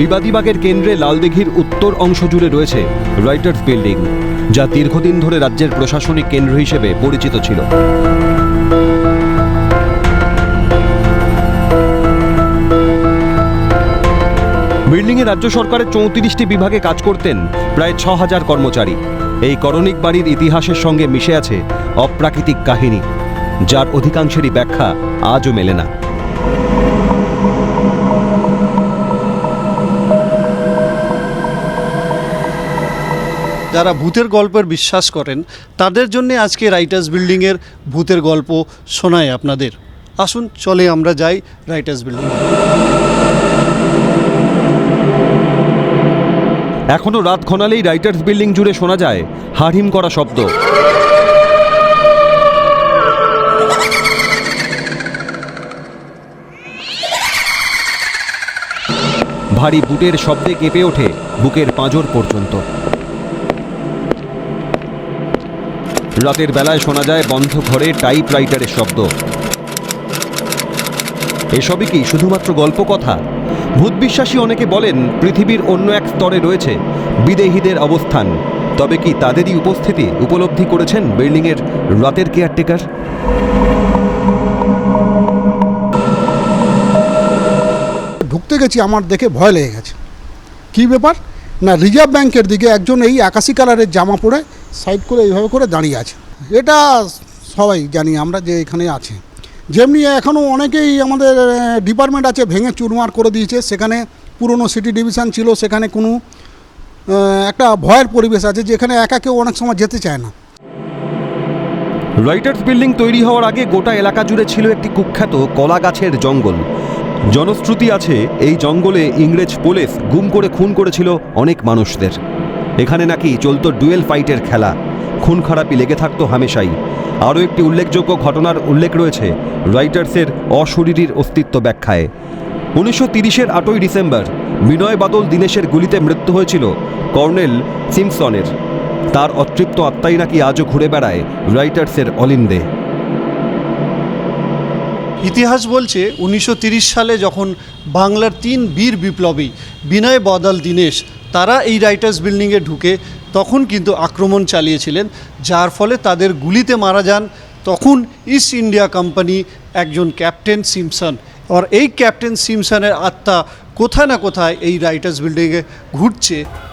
বিবাদীবাগের কেন্দ্রে লালদিঘির উত্তর অংশ জুড়ে রয়েছে রাইটার্স বিল্ডিং, যা দীর্ঘদিন ধরে রাজ্যের প্রশাসনিক কেন্দ্র হিসেবে পরিচিত ছিল। বিল্ডিংয়ে রাজ্য সরকারের চৌত্রিশটি বিভাগে কাজ করতেন প্রায় ছ হাজার কর্মচারী। এই করণিক বাড়ির ইতিহাসের সঙ্গে মিশে আছে অপ্রাকৃতিক কাহিনী, যার অধিকাংশেরই ব্যাখ্যা আজও মেলে না। যারা ভূতের গল্পের বিশ্বাস করেন, তাদের জন্য আজকে রাইটার্স বিল্ডিংয়ের ভূতের গল্প শোনায় আপনাদের। আসুন, চলে আমরা যাই রাইটার্স বিল্ডিং এখনও রাত ঘনালেই রাইটার্স বিল্ডিং জুড়ে শোনা যায় হাড়হিম করা শব্দ। ভারী বুটের শব্দে কেঁপে ওঠে বুকের পাঁজর পর্যন্ত। রাতের বেলায় শোনা যায় বন্ধ ঘরে টাইপ রাইটারের শব্দ। এসবই কি শুধুমাত্র গল্প কথা ভূত বিশ্বাসী অনেকে বলেন পৃথিবীর অন্য এক স্তরে রয়েছে বিদেহীদের অবস্থান। তবে কি তাদেরই উপস্থিতি উপলব্ধি করেছেন বিল্ডিংয়ের রাতের কেয়ারটেকার? ঢুকতে গেছি, আমার দেখে ভয় লেগে গেছে। কী ব্যাপার? না রিজার্ভ ব্যাংকের দিকে একজন এই আকাশি কালারের জামা পরে সাইড করে এইভাবে করে দাঁড়িয়ে আছে। এটা সবাই জানি, আমরা যে এখানে আছে। যেমনি এখনও অনেকেই আমাদের ডিপার্টমেন্ট আছে, ভেঙে চুরমার করে দিয়েছে। সেখানে পুরনো সিটি ডিভিশন ছিল, সেখানে কোনো একটা ভয়ের পরিবেশ আছে, যেখানে একা কেউ অনেক সময় যেতে চায় না। রাইটার্স বিল্ডিং তৈরি হওয়ার আগে গোটা এলাকা জুড়ে ছিল একটি কুখ্যাত কলা গাছের জঙ্গল। জনশ্রুতি আছে, এই জঙ্গলে ইংরেজ পুলিশ গুম করে খুন করেছিল অনেক মানুষদের। এখানে নাকি চলতো ডুয়েল ফাইটের খেলা। খুন খারাপি লেগে থাকতো হামেশাই। আরও একটি উল্লেখযোগ্য ঘটনার উল্লেখ রয়েছে রাইটার্সের অশরীরীর অস্তিত্ব ব্যাখ্যায়। উনিশশো তিরিশের আটই ডিসেম্বর, বিনয় বাদল দীনেশের গুলিতে মৃত্যু হয়েছিল কর্নেল সিমসনের। তার অতৃপ্ত আত্মাই নাকি আজও ঘুরে বেড়ায় রাইটার্সের অলিন্দে। ইতিহাস বলছে উনিশশো সালে যখন বাংলার তিন বীর বিপ্লবী বিনয় বদল দীনেশ, তারা এই রাইটার্স বিল্ডিংয়ে ঢুকে তখন কিন্তু আক্রমণ চালিয়েছিলেন, যার ফলে তাদের গুলিতে মারা যান। তখন ইস্ট ইন্ডিয়া কোম্পানি একজন ক্যাপ্টেন সিমসন, আর এই ক্যাপ্টেন সিমসনের আত্মা কোথায় না কোথায় এই রাইটার্স বিল্ডিংয়ে ঘুরছে।